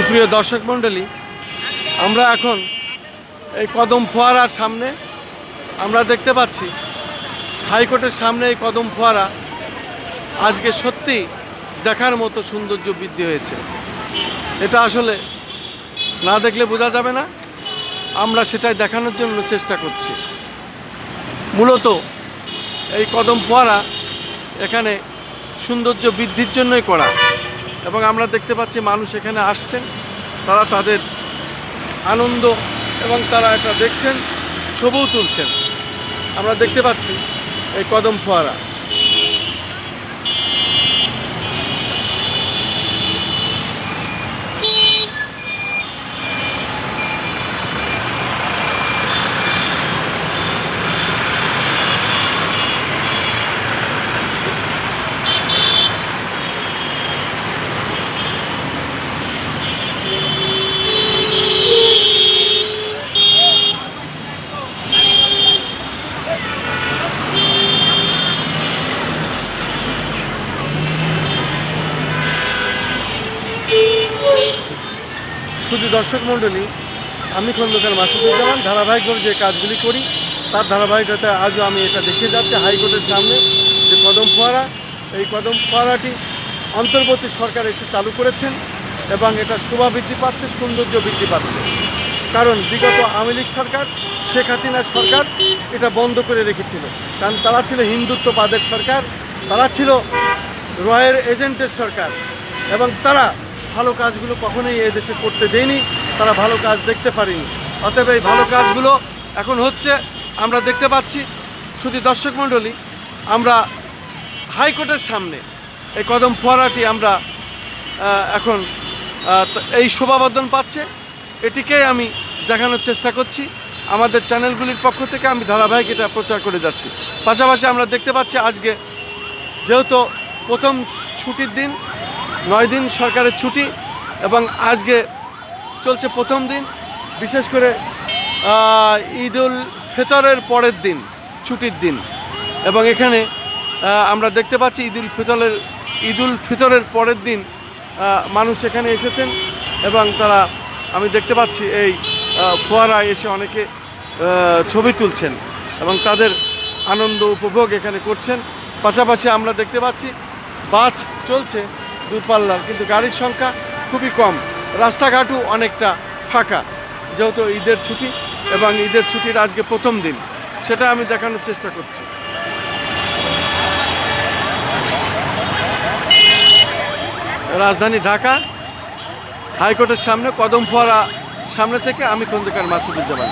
সুপ্রিয় দর্শক মণ্ডলী, আমরা এখন এই কদম ফোয়ারার সামনে আমরা দেখতে পাচ্ছি, হাইকোর্টের সামনে এই কদম ফোয়ারা আজকে সত্যি দেখার মতো সৌন্দর্য বৃদ্ধি হয়েছে। এটা আসলে না দেখলে বোঝা যাবে না, আমরা সেটাই দেখানোর জন্য চেষ্টা করছি। মূলত এই কদম ফোয়ারা এখানে সৌন্দর্য বৃদ্ধির জন্যই করা। এবং আমরা দেখতে পাচ্ছি মানুষ এখানে আসছেন। তারা তাদের আনন্দ এবং তারা এটা দেখছেন ছবিও তুলছেন। আমরা দেখতে পাচ্ছি এই কদম ফোয়ারা শুধু দর্শক মণ্ডলী, আমি খন্দকার মাসুদুজ্জামান, ধারাবাহিকভাবে যে কাজগুলি করি, তার ধারাবাহিকতা আজও আমি এটা দেখে যাচ্ছি হাইকোর্টের সামনে যে কদম ফোয়ারা এই কদম ফোয়ারাটি অন্তর্বর্তী সরকার এসে চালু করেছেন এবং এটা শোভা বৃদ্ধি পাচ্ছে, সৌন্দর্য বৃদ্ধি পাচ্ছে। কারণ বিগত আওয়ামী লীগ সরকার, শেখ হাসিনার সরকার এটা বন্ধ করে রেখেছিল। কারণ তারা ছিল হিন্দুত্ববাদের সরকার, তারা ছিল রয়ের এজেন্টের সরকার এবং তারা ভালো কাজগুলো কখনোই এ দেশে করতে দেয়নি, তারা ভালো কাজ দেখতে পারেনি। অতএব এই ভালো কাজগুলো এখন হচ্ছে, আমরা দেখতে পাচ্ছি শুধু দর্শক মণ্ডলী, আমরা হাইকোর্টের সামনে এই কদম ফোয়ারাটি আমরা এখন এই শোভাবর্ধন পাচ্ছে। এটিকে আমি দেখানোর চেষ্টা করছি। আমাদের চ্যানেলগুলির পক্ষ থেকে আমি ধারাবাহিক এটা প্রচার করে যাচ্ছি। পাশাপাশি আমরা দেখতে পাচ্ছি আজকে যেহেতু প্রথম ছুটির দিন নয় দিন সরকারের ছুটি এবং আজকে চলছে প্রথম দিন বিশেষ করে আহ, ঈদ উল ফিতরের পরের দিন ছুটির দিন। এবং এখানে আমরা দেখতে পাচ্ছি ঈদ উল ফিতরের ঈদ উল ফিতরের পরের দিন মানুষ এখানে এসেছেন এবং তারা আমি দেখতে পাচ্ছি এই ফোয়ারায় এসে অনেকে ছবি তুলছেন এবং তাদের আনন্দ উপভোগ এখানে করছেন। পাশাপাশি আমরা দেখতে পাচ্ছি বাস চলছে। দূরপাল্লার কিন্তু গাড়ির সংখ্যা খুবই কম। রাস্তাঘাটও অনেকটা ফাঁকা, যেহেতু ঈদের ছুটি এবং ঈদের ছুটির আজকে প্রথম দিন, সেটা আমি দেখানোর চেষ্টা করছি। রাজধানী ঢাকা, হাইকোর্টের সামনে কদম ফোয়ারা সামনে থেকে আমি খন্দকার মাসুদুজ্জামান।